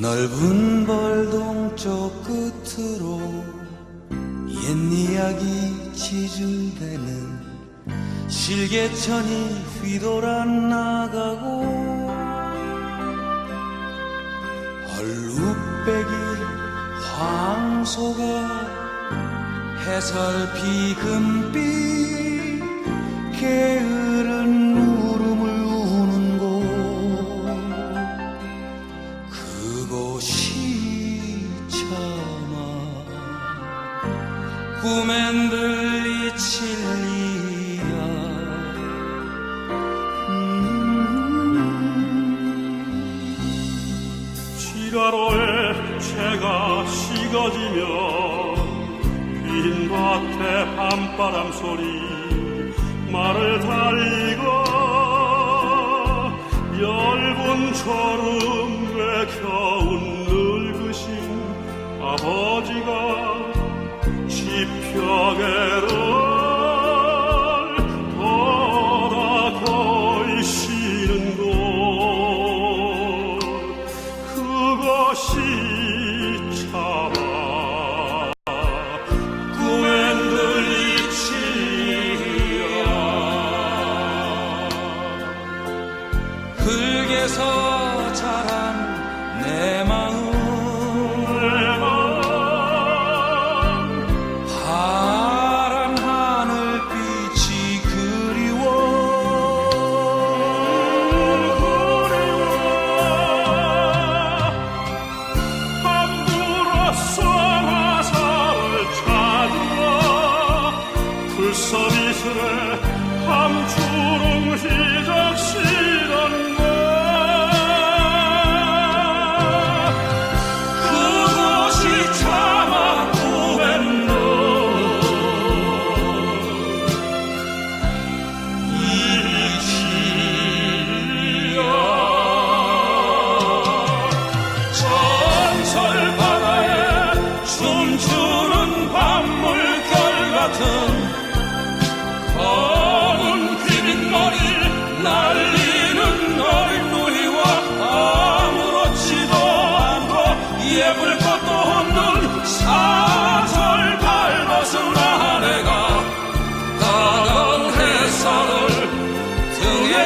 넓은 벌동 쪽 끝으로 옛 이야기 지줄대는 실개천이 휘돌아 나가고 얼룩배기 황소가 해설피 금빛 게으른 꿈엔 들리칠 리야 지가로에 채가 식어지며 빈 밭에 밤바람 소리 말을 달리고 얇은 졸음에 겨운 늙으신 아버지가 지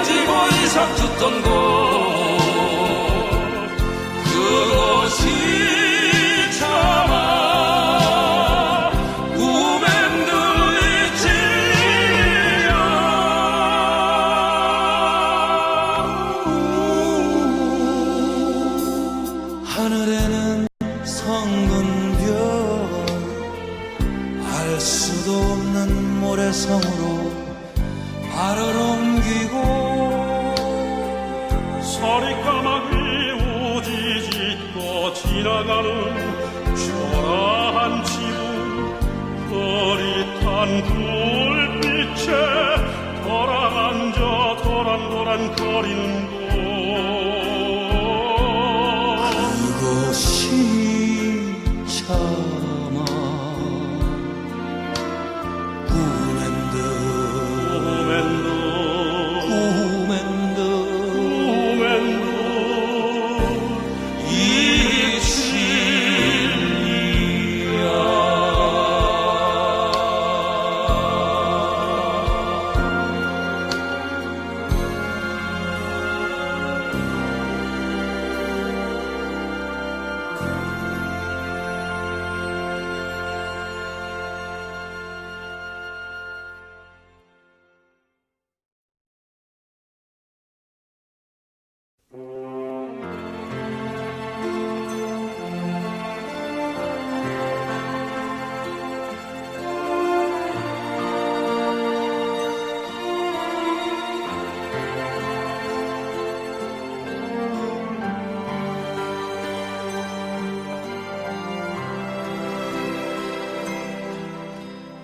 지고 이삭 듣던 곳 그것이 없는 모래성으로 발을 옮기고 서리 까마귀 우지짓고 지나가는 초라한 지붕 흐릿한 불빛에 돌아앉아 도란도란 거리는 곳. 그것이 참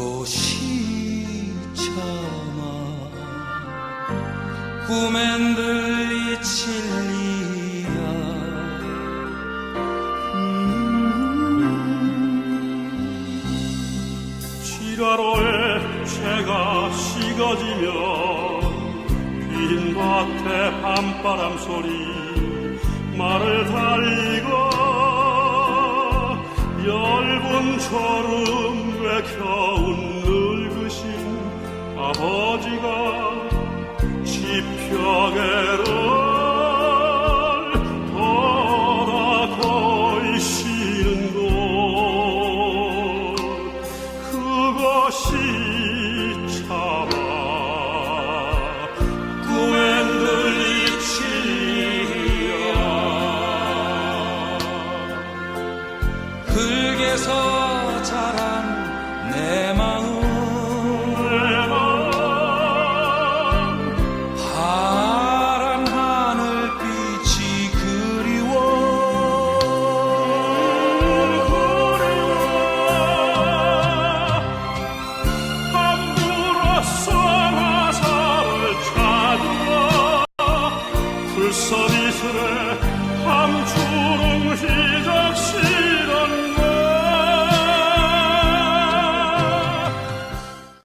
꽃이 참아 꿈엔 들리 칠 리야. 지가로에 새가 식어지면 빈 밭에 밤바람 소리 말을 달리고 졸음 외켜운 늙으신 아버지가 지평에를 흙에서 자란 내 마음. 파란 하늘빛이 그리워. 함부로써 화살을 찾으라 불서비스레 함주름 휘